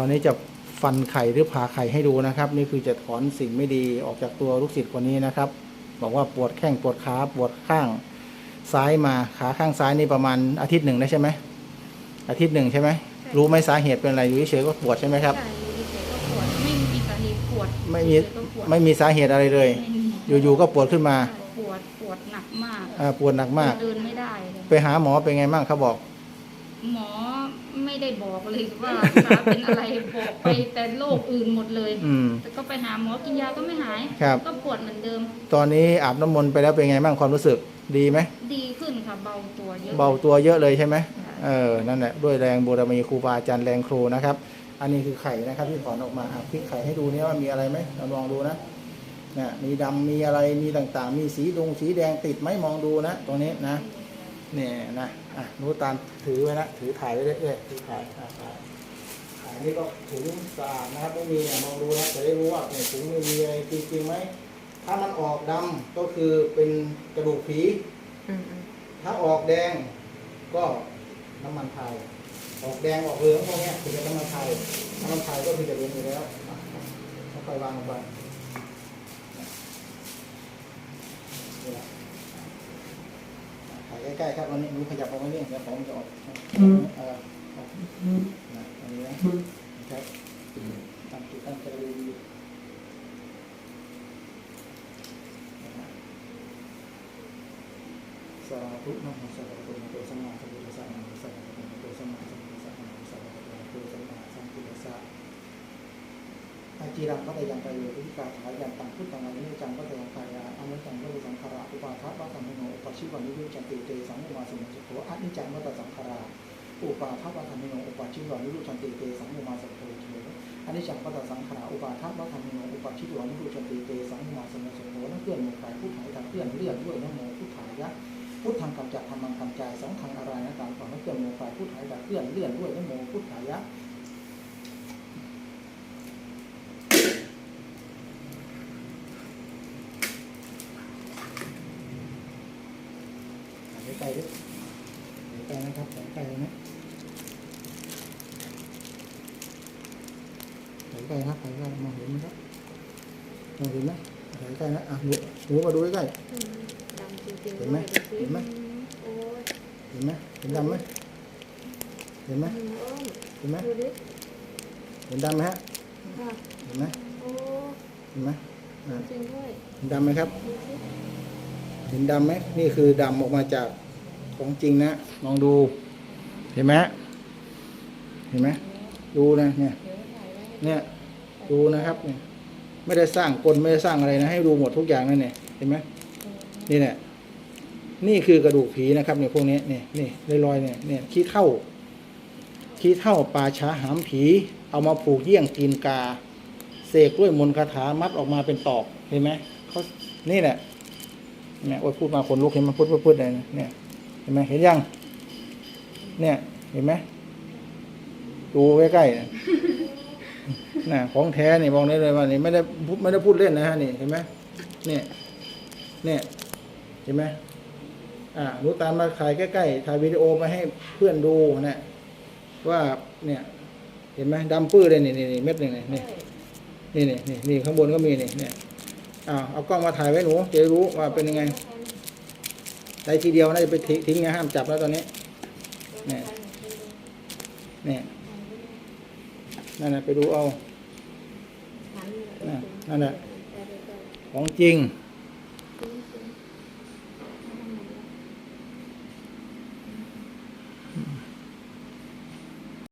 ตอนนี้จะฟันไข่หรือผ่าไข่ให้ดูนะครับ นี่คือจะถอนสิ่งไม่ดีออกจากตัวลูกศิษย์คนนี้นะครับ บอกว่าปวดแข้งปวดขาปวดข้างซ้ายมาขาข้างซ้ายนี่ประมาณอาทิตย์หนึ่งได้ใช่ไหมอาทิตย์หนึ่งใช่ไหมรู้ไหมสาเหตุเป็นอะไรอยู่เฉยๆก็ปวดใช่ไหมครับใช่อยู่เฉยๆก็ปวดไม่มีสาเหตุปวดไม่มีเฉยๆก็ปวดไม่มีสาเหตุอะไรเลยไม่มีอยู่ๆก็ปวดขึ้นมา ปวดปวดหนักมากอ่าปวดหนักมากเดินไม่ได้เลยไปหาหมอเป็นไงบ้างเขาบอก หมอไม่ได้บอกเลยว่าขาเป็นอะไรบอกไปแต่โรคอื่นหมดเลย อืม แต่ก็ไปหาหมอกินยาก็ไม่หาย ครับ ก็ปวดเหมือนเดิมตอนนี้อาบน้ำมนต์ไปแล้วเป็นไงบ้างความรู้สึกดีไหม ดีขึ้นค่ะเบาตัวเยอะ เบาตัวเยอะเลยใช่ไหมค่ะเออ นั่นแหละด้วยแรงบูรมีครูบาอาจารย์แรงครูนะครับ อันนี้คือไข่นะครับที่ถอนออกมาอะพลิกไข่ให้ดูเนี่ยว่ามีอะไรไหมเราลองดูนะเนี่ยมีดำมีอะไรมีต่างๆ มีสีดงสีแดงติดไหมมองดูนะ ตรงนี้นะ เนี่ยนะอะหนูตามถือไว้นะถือถ่ายไว้เรื่อยๆถือถ่ายอะถ่ายถ่ายนี่ก็ถุงสะอาดนะครับไม่มีอะมองดูนะจะได้รู้ว่าเนี่ยถุงไม่มีอะไรจริงๆไหมถ้ามันออกดำก็คือเป็นกระดูกผีอืมอืมถ้าออกแดงก็น้ำมันพายออกแดงออกเหลืองพวกเนี้ยคือเป็นน้ำมันพายน้ำมันพายก็คือจะเหลืองอยู่แล้วอะค่อยๆวางลงไปนี่แหละถ่าย ใกล้ๆครับวันนี้หนูขยับออกมาเนี่ยเดี๋ยวของมันจะออกเออออกนะอันนี้นะครับตั้งจิตตั้งใจดีๆนะฮะสาธุนะโมสัพพะโตสัมมาสัมพุทธัสสะนะโมสัพพะโตสัมมาสัมพุทธัสสะนะโมสัพพะโตสัมมาสัมพุทธัสสะอาจีรังพัตยังไปโยติกาถายันตังพุทธังอนิจจังพัตยังกายาอนิจจังวัฏสัง ขาระอุปาทัพพะธรรมโนอุปชิวันนิยุจันติเตสังมาสมุจโธอนิจจังวัฏสังขาระอุปาทัพพะธรรมโนอุปชิวันนิยุจันติเตสังอุมาสมุจโธอนิจจังวัฏสังขาระอุปาทัพพะธรรมโนอุปชิวันนิยุจันติเตสังอุมาสมุจโธนั่นเพื่อนหมกายผู้ถ่ายทางเพื่อนเลื่อนด้วยนะโมผู้ถ่ายยะพุทธังกำจัดธรรมังกำจายสองทางอะไรนะตามความไม่เกินโมฝ่ายผู้ถ่ายแบบเลื่อนเลื่อนด้วยนะโมพุทธายะ ใกล้ๆดิใกล้ๆนะครับใกล้ๆเลยนะใกล้ๆครับใกล้ๆมองเห็นไหมครับมองเห็นไหมใกล้ๆนะอะหนูหนูมาดูใกล้ๆอืมดำจริงๆเห็นไหมด้วยดูสิเห็นไหมโอ้ยเห็นไหมเห็นดำไหมเห็นไหมอืมอ้อมเห็นไหมดูดิเห็นดำไหมฮะค่ะเห็นไหมโอ้เห็นไหมอ่าจริงด้วยเห็นดำไหมครับดูสิ เห็นดำไหมนี่คือดำออกมาจากของจริงนะลองดูเห็นไหมเห็นไหมดูนะเนี่ยเดี๋ยวถ่ายไว้ให้เนี่ยดูนะครับเนี่ยไม่ได้สร้างกลไม่ได้สร้างอะไรนะ ให้ดูหมดทุกอย่างนั่นเนี่ยเห็นไหมนี่แหละนี่คือกระดูกผีนะครับเนี่ยพวกนี้เนี่ยนี่ลอยๆเนี่ยเนี่ยขี้เท่าขี้เท่าป่าช้าหามผี เอามาผูกเยี่ยงตีนกาเสกด้วยมนต์คาถามัดออกมาเป็นตอกเห็นไหมเขานี่แหละ เนี่ยโอ้ยพูดมาคนลุกเห็นมันพูดพูดพูดเลยนะเนี่ยเห็นไหมเห็นยัง เนี่ย เห็นไหมดูใกล้ๆนะน่ะของแท้นี่บอกได้เลยว่านี่ไม่ได้ไม่ได้พูดเล่นนะฮะนี่เห็นไหมเนี่ยเนี่ยเห็นไหมอ่าหนูตามมาถ่ายใกล้ๆถ่ายวิดีโอมาให้เพื่อนดูนะว่าเนี่ยเห็นไหมดำปื้อเลยนี่นี่เม็ดหนึ่งนี่นี่นี่นี่นี่นี่ข้างบนก็มีนี่เนี่ย อ้าวเอากล้องมาถ่ายไว้หนูจะรู้ว่าเป็นยังไงได้ทีเดียวน่าจะไปทิ้งทิ้งนะห้ามจับแล้วตอนนี้เนี่ยเนี่ยนั่นแหละไปดูเอานั่นแหละของจริง